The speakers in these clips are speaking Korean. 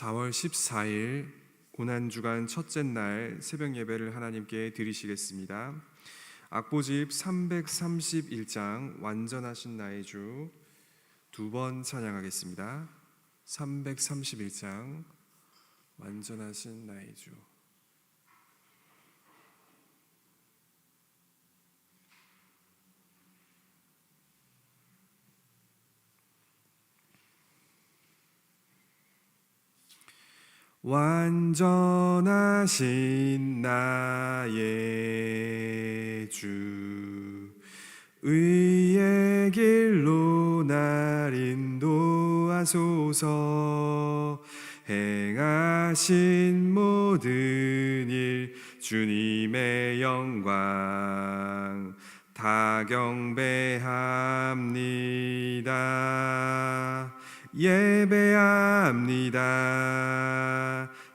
4월 14일 고난 주간 첫째 날 새벽 예배를 하나님께 드리시겠습니다. 악보집 331장 완전하신 나의 주 두 번 찬양하겠습니다. 331장 완전하신 나의 주 완전하신 나의 주 의의 길로 날 인도하소서. 행하신 모든 일 주님의 영광 다 경배합니다. 예배합니다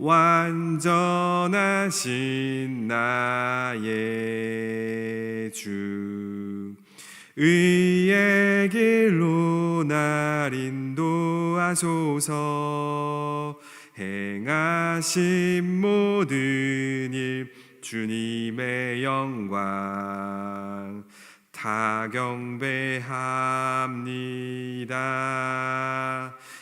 완전하신 나의 주 의의 길로 날 인도하소서. 행하신 모든 일 주님의 영광 다 경배합니다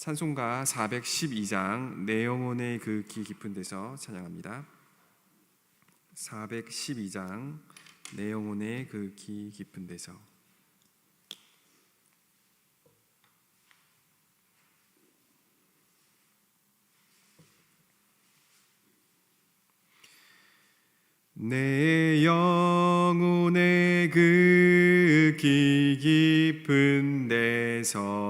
찬송가 412장 내 영혼의 그기 깊은 데서 찬양합니다. 412장 내 영혼의 그기 깊은 데서. 내 영혼의 그기 깊은 데서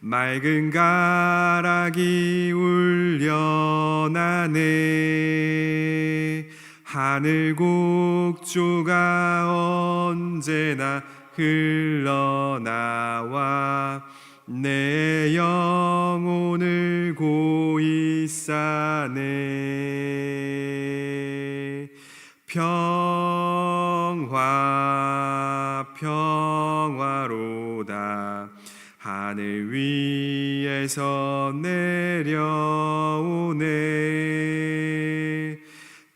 맑은 가락이 울려나네. 하늘 곡조가 언제나 흘러나와 내 영혼을 고이 싸네. 평화 평 하늘 위에서 내려오네.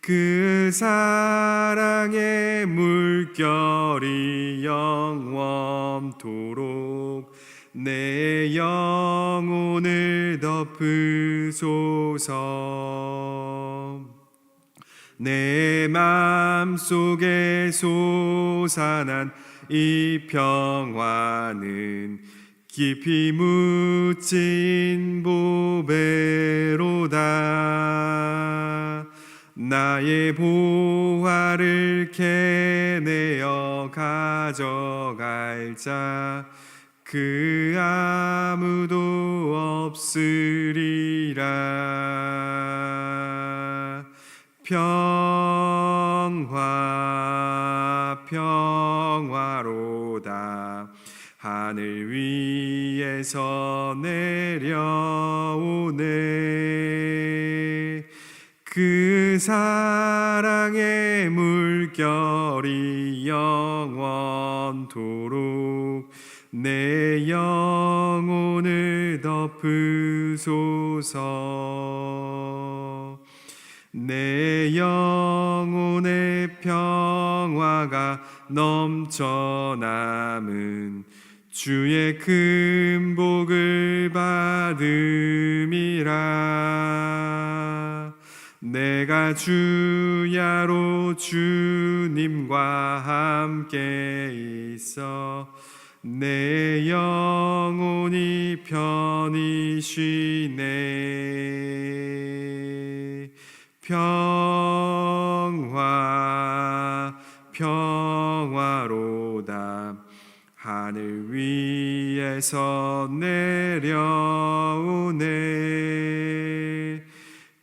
그 사랑의 물결이 영원토록 내 영혼을 덮으소서. 내 맘속에 솟아난 이 평화는 깊이 묻힌 보배로다. 나의 보화를 캐내어 가져갈 자 그 아무도 없으리라. 평화 평화로다 하늘 위에서 내려오네. 그 사랑의 물결이 영원토록 내 영혼을 덮으소서. 내 영혼의 평화가 넘쳐남은 주의 큰 복을 받음이라. 내가 주야로 주님과 함께 있어 내 영혼이 편히 쉬네. 평 하늘 위에서 내려오네.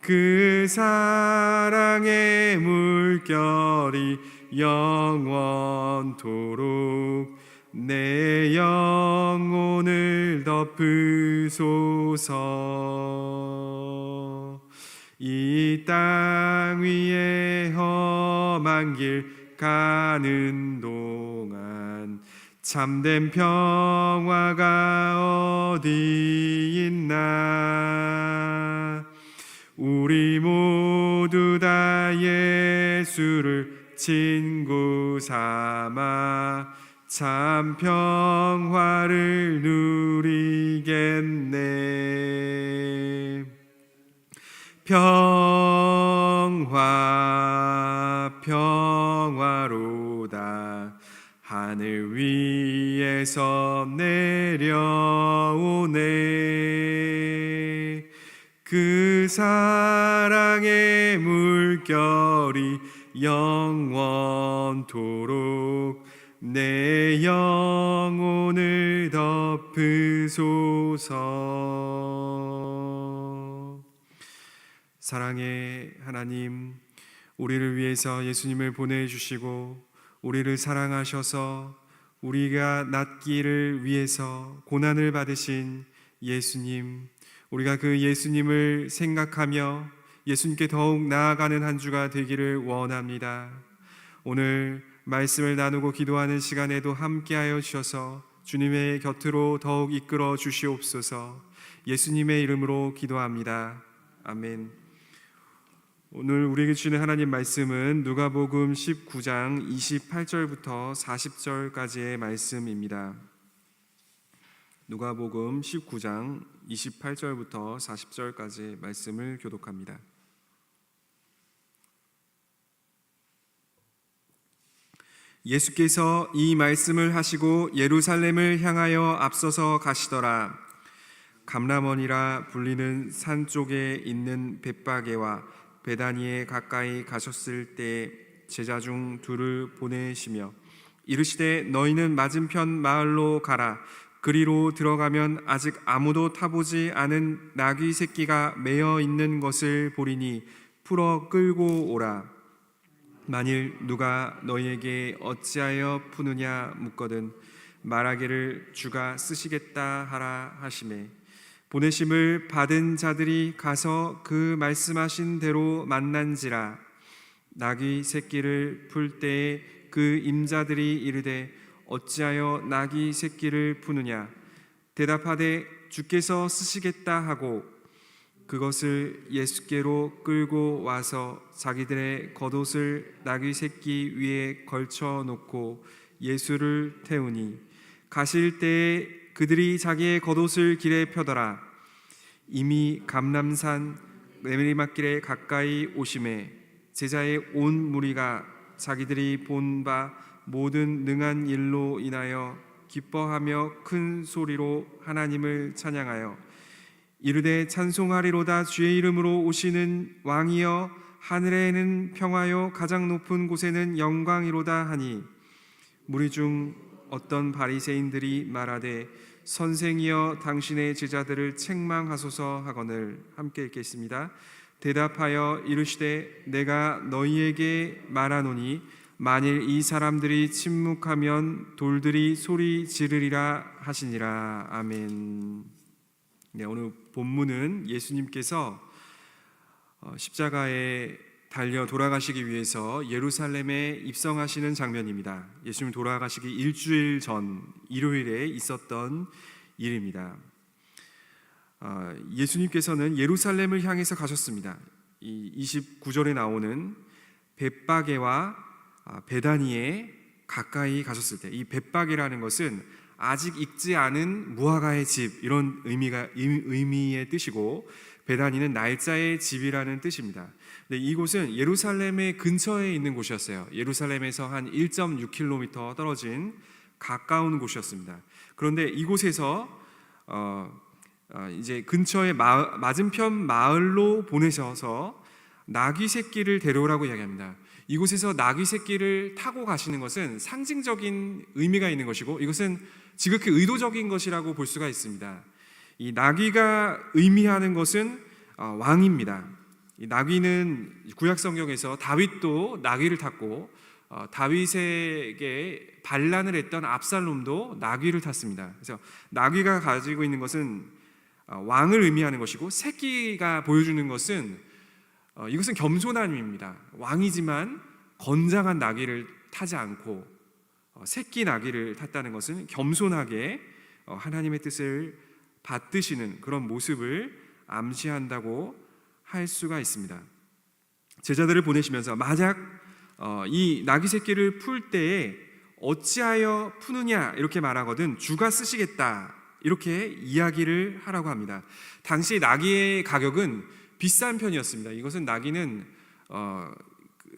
그 사랑의 물결이 영원토록 내 영혼을 덮으소서. 이 땅 위에 험한 길 가는 동안 참된 평화가 어디 있나? 우리 모두 다 예수를 친구 삼아 참 평화를 위에서 내려오네. 그 사랑의 물결이 영원토록 내 영혼을 덮으소서. 사랑의 하나님 우리를 위해서 예수님을 보내주시고 우리를 사랑하셔서 우리가 낫기를 위해서 고난을 받으신 예수님 우리가 그 예수님을 생각하며 예수님께 더욱 나아가는 한 주가 되기를 원합니다. 오늘 말씀을 나누고 기도하는 시간에도 함께하여 주셔서 주님의 곁으로 더욱 이끌어 주시옵소서. 예수님의 이름으로 기도합니다. 아멘. 오늘 우리에게 주시는 하나님 말씀은 누가복음 19장 28절부터 40절까지의 말씀입니다. 누가복음 19장 28절부터 40절까지의 말씀을 교독합니다. 예수께서 이 말씀을 하시고 예루살렘을 향하여 앞서서 가시더라. 감람원이라 불리는 산 쪽에 있는 벳바게와 베다니에 가까이 가셨을 때 제자 중 둘을 보내시며 이르시되 너희는 맞은편 마을로 가라. 그리로 들어가면 아직 아무도 타보지 않은 나귀 새끼가 매어 있는 것을 보리니 풀어 끌고 오라. 만일 누가 너희에게 어찌하여 푸느냐 묻거든 말하기를 주가 쓰시겠다 하라 하심에 보내심을 받은 자들이 가서 그 말씀하신 대로 만난지라. 나귀 새끼를 풀 때에 그 임자들이 이르되 어찌하여 나귀 새끼를 푸느냐? 대답하되 주께서 쓰시겠다 하고 그것을 예수께로 끌고 와서 자기들의 겉옷을 나귀 새끼 위에 걸쳐 놓고 예수를 태우니 가실 때에 그들이 자기의 겉옷을 길에 펴더라. 이미 감람산 내리막길에 가까이 오심에 제자의 온 무리가 자기들이 본 바 모든 능한 일로 인하여 기뻐하며 큰 소리로 하나님을 찬양하여 이르되 찬송하리로다. 주의 이름으로 오시는 왕이여 하늘에는 평화요 가장 높은 곳에는 영광이로다 하니 무리 중 어떤 바리새인들이 말하되 선생이여 당신의 제자들을 책망하소서 하거늘 함께 읽겠습니다. 대답하여 이르시되 내가 너희에게 말하노니 만일 이 사람들이 침묵하면 돌들이 소리 지르리라 하시니라 아멘. 네, 오늘 본문은 예수님께서 어, 십자가에 달려 돌아가시기 위해서 예루살렘에 입성하시는 장면입니다. 예수님 돌아가시기 일주일 전 일요일에 있었던 일입니다. 아, 예수님께서는 예루살렘을 향해서 가셨습니다. 이 29절에 나오는 벳바게와 아, 베다니에 가까이 가셨을 때 이 벳바게라는 것은 아직 익지 않은 무화과의 집 이런 의미가 의미의 뜻이고 베다니는 날짜의 집이라는 뜻입니다. 근데 이곳은 예루살렘의 근처에 있는 곳이었어요. 예루살렘에서 한 1.6km 떨어진 가까운 곳이었습니다. 그런데 이곳에서 어, 어, 이제 근처의 마, 맞은편 마을로 보내셔서 나귀 새끼를 데려오라고 이야기합니다. 이곳에서 나귀 새끼를 타고 가시는 것은 상징적인 의미가 있는 것이고 이것은 지극히 의도적인 것이라고 볼 수가 있습니다. 이 나귀가 의미하는 것은 어, 왕입니다. 이 나귀는 구약 성경에서 다윗도 나귀를 탔고 어, 다윗에게 반란을 했던 압살롬도 나귀를 탔습니다. 그래서 나귀가 가지고 있는 것은 어, 왕을 의미하는 것이고 새끼가 보여주는 것은 어, 이것은 겸손함입니다. 왕이지만 건장한 나귀를 타지 않고 어, 새끼 나귀를 탔다는 것은 겸손하게 어, 하나님의 뜻을 받드시는 그런 모습을 암시한다고 할 수가 있습니다. 제자들을 보내시면서 만약 어, 이 나귀 새끼를 풀 때에 어찌하여 푸느냐 이렇게 말하거든 주가 쓰시겠다 이렇게 이야기를 하라고 합니다. 당시 나귀의 가격은 비싼 편이었습니다. 이것은 나귀는 어, 그,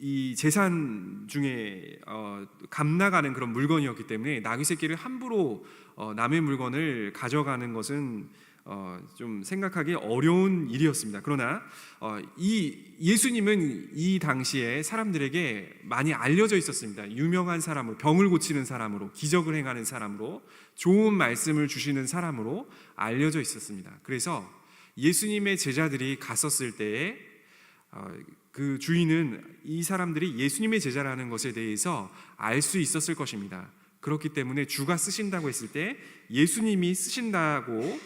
이 재산 중에 어, 감나가는 그런 물건이었기 때문에 나귀 새끼를 함부로 어, 남의 물건을 가져가는 것은 어, 좀 생각하기 어려운 일이었습니다. 그러나 어, 이 예수님은 이 당시에 사람들에게 많이 알려져 있었습니다. 유명한 사람으로 병을 고치는 사람으로 기적을 행하는 사람으로 좋은 말씀을 주시는 사람으로 알려져 있었습니다. 그래서 예수님의 제자들이 갔었을 때에 어, 그 주인은 이 사람들이 예수님의 제자라는 것에 대해서 알 수 있었을 것입니다. 그렇기 때문에 주가 쓰신다고 했을 때 예수님이 쓰신다고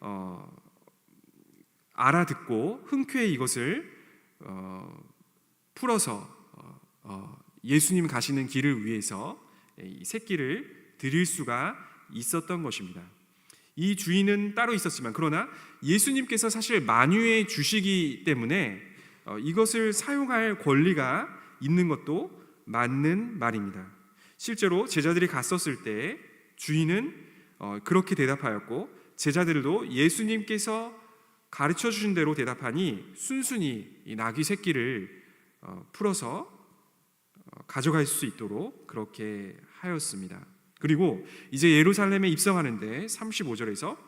어, 알아듣고 흔쾌히 이것을 어, 풀어서 어, 어, 예수님 가시는 길을 위해서 이 새끼를 드릴 수가 있었던 것입니다. 이 주인은 따로 있었지만 그러나 예수님께서 사실 만유의 주시기 때문에 어, 이것을 사용할 권리가 있는 것도 맞는 말입니다. 실제로 제자들이 갔었을 때 주인은 어, 그렇게 대답하였고 제자들도 예수님께서 가르쳐 주신 대로 대답하니 순순히 이 나귀 새끼를 어, 풀어서 어, 가져갈 수 있도록 그렇게 하였습니다. 그리고 이제 예루살렘에 입성하는데 35절에서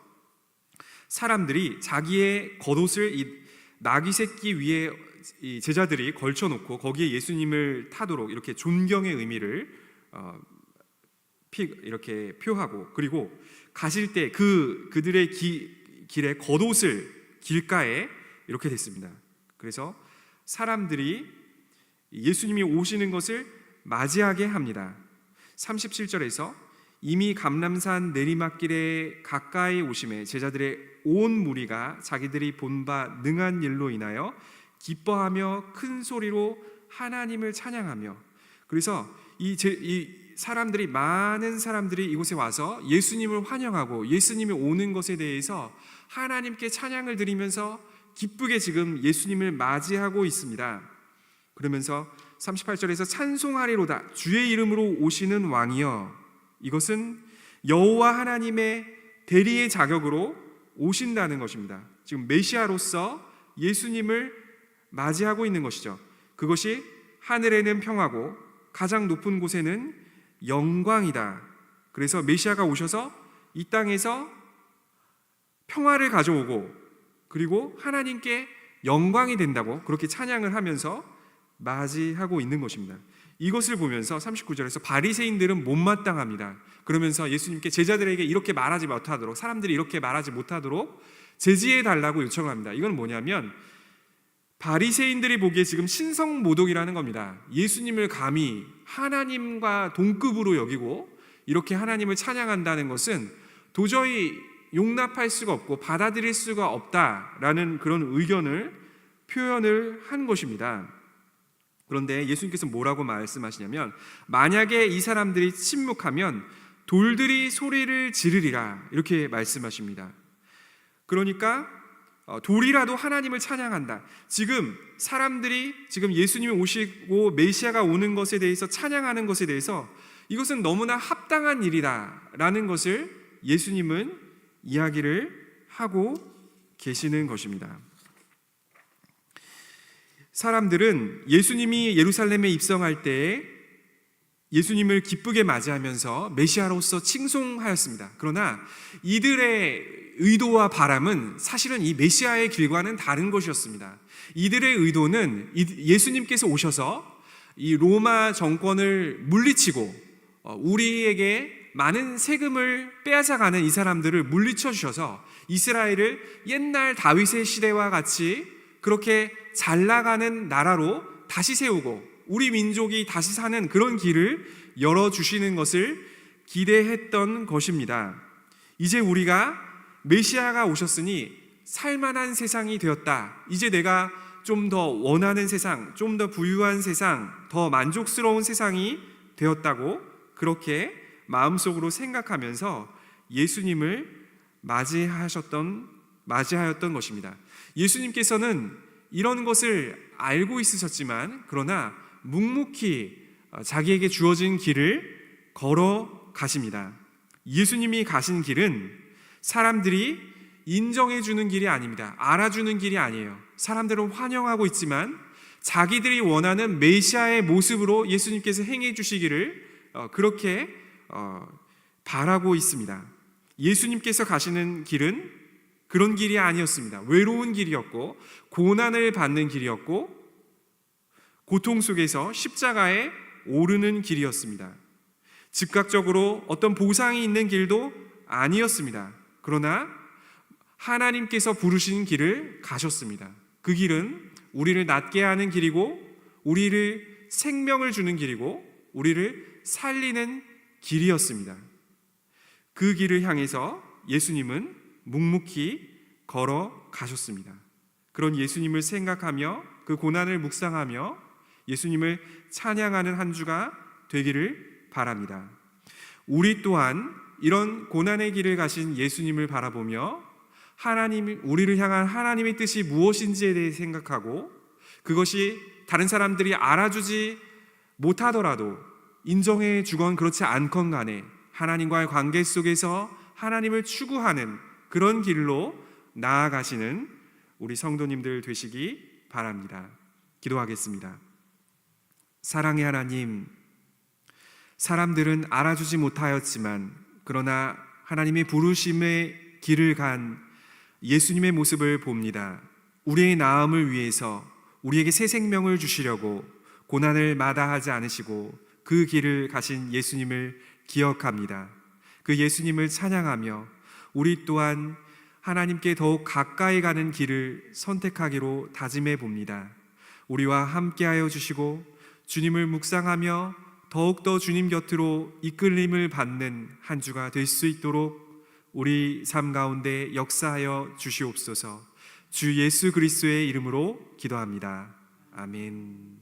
사람들이 자기의 겉옷을 이 나귀 새끼 위에 이 제자들이 걸쳐 놓고 거기에 예수님을 타도록 이렇게 존경의 의미를 어, 피, 이렇게 표하고 그리고 가실 때 그 그들의 기, 길에 겉옷을 길가에 이렇게 됐습니다. 그래서 사람들이 예수님이 오시는 것을 맞이하게 합니다. 37절에서 이미 감람산 내리막길에 가까이 오심에 제자들의 온 무리가 자기들이 본 바 능한 일로 인하여 기뻐하며 큰 소리로 하나님을 찬양하며 그래서 이, 제, 이 사람들이 많은 사람들이 이곳에 와서 예수님을 환영하고 예수님이 오는 것에 대해서 하나님께 찬양을 드리면서 기쁘게 지금 예수님을 맞이하고 있습니다. 그러면서 38절에서 찬송하리로다 주의 이름으로 오시는 왕이여 이것은 여호와 하나님의 대리의 자격으로 오신다는 것입니다. 지금 메시아로서 예수님을 맞이하고 있는 것이죠. 그것이 하늘에는 평화고 가장 높은 곳에는 영광이다. 그래서 메시아가 오셔서 이 땅에서 평화를 가져오고 그리고 하나님께 영광이 된다고 그렇게 찬양을 하면서 맞이하고 있는 것입니다. 이것을 보면서 39절에서 바리새인들은 못마땅합니다. 그러면서 예수님께 제자들에게 이렇게 말하지 못하도록 사람들이 이렇게 말하지 못하도록 제지해 달라고 요청합니다. 이건 뭐냐면 바리새인들이 보기에 지금 신성 모독이라는 겁니다. 예수님을 감히 하나님과 동급으로 여기고 이렇게 하나님을 찬양한다는 것은 도저히 용납할 수가 없고 받아들일 수가 없다라는 그런 의견을 표현을 한 것입니다. 그런데 예수님께서 뭐라고 말씀하시냐면 만약에 이 사람들이 침묵하면 돌들이 소리를 지르리라 이렇게 말씀하십니다. 그러니까 어, 돌이라도 하나님을 찬양한다. 지금 사람들이 지금 예수님이 오시고 메시아가 오는 것에 대해서 찬양하는 것에 대해서 이것은 너무나 합당한 일이다라는 것을 예수님은 이야기를 하고 계시는 것입니다. 사람들은 예수님이 예루살렘에 입성할 때 예수님을 기쁘게 맞이하면서 메시아로서 칭송하였습니다. 그러나 이들의 의도와 바람은 사실은 이 메시아의 길과는 다른 것이었습니다. 이들의 의도는 예수님께서 오셔서 이 로마 정권을 물리치고 어, 우리에게 많은 세금을 빼앗아가는 이 사람들을 물리쳐 주셔서 이스라엘을 옛날 다윗의 시대와 같이 그렇게 잘 나가는 나라로 다시 세우고 우리 민족이 다시 사는 그런 길을 열어 주시는 것을 기대했던 것입니다. 이제 우리가 메시아가 오셨으니 살만한 세상이 되었다. 이제 내가 좀 더 원하는 세상, 좀 더 부유한 세상, 더 만족스러운 세상이 되었다고 그렇게 마음속으로 생각하면서 예수님을 맞이하셨던 맞이하였던 것입니다. 예수님께서는 이런 것을 알고 있으셨지만 그러나 묵묵히 자기에게 주어진 길을 걸어 가십니다. 예수님이 가신 길은 사람들이 인정해 주는 길이 아닙니다. 알아주는 길이 아니에요. 사람들은 환영하고 있지만 자기들이 원하는 메시아의 모습으로 예수님께서 행해 주시기를 어, 그렇게 어, 바라고 있습니다. 예수님께서 가시는 길은 그런 길이 아니었습니다. 외로운 길이었고 고난을 받는 길이었고 고통 속에서 십자가에 오르는 길이었습니다. 즉각적으로 어떤 보상이 있는 길도 아니었습니다. 그러나 하나님께서 부르신 길을 가셨습니다. 그 길은 우리를 낫게 하는 길이고 우리를 생명을 주는 길이고 우리를 살리는 길이었습니다. 그 길을 향해서 예수님은 묵묵히 걸어 가셨습니다. 그런 예수님을 생각하며 그 고난을 묵상하며 예수님을 찬양하는 한 주가 되기를 바랍니다. 우리 또한 이런 고난의 길을 가신 예수님을 바라보며 하나님 우리를 향한 하나님의 뜻이 무엇인지에 대해 생각하고 그것이 다른 사람들이 알아주지 못하더라도 인정해 주건 그렇지 않건 간에 하나님과의 관계 속에서 하나님을 추구하는 그런 길로 나아가시는 우리 성도님들 되시기 바랍니다. 기도하겠습니다. 사랑의 하나님, 사람들은 알아주지 못하였지만, 그러나 하나님의 부르심의 길을 간 예수님의 모습을 봅니다. 우리의 나음을 위해서 우리에게 새 생명을 주시려고 고난을 마다하지 않으시고 그 길을 가신 예수님을 기억합니다. 그 예수님을 찬양하며 우리 또한 하나님께 더욱 가까이 가는 길을 선택하기로 다짐해 봅니다. 우리와 함께하여 주시고 주님을 묵상하며 더욱더 주님 곁으로 이끌림을 받는 한 주가 될 수 있도록 우리 삶 가운데 역사하여 주시옵소서 주 예수 그리스도의 이름으로 기도합니다. 아멘.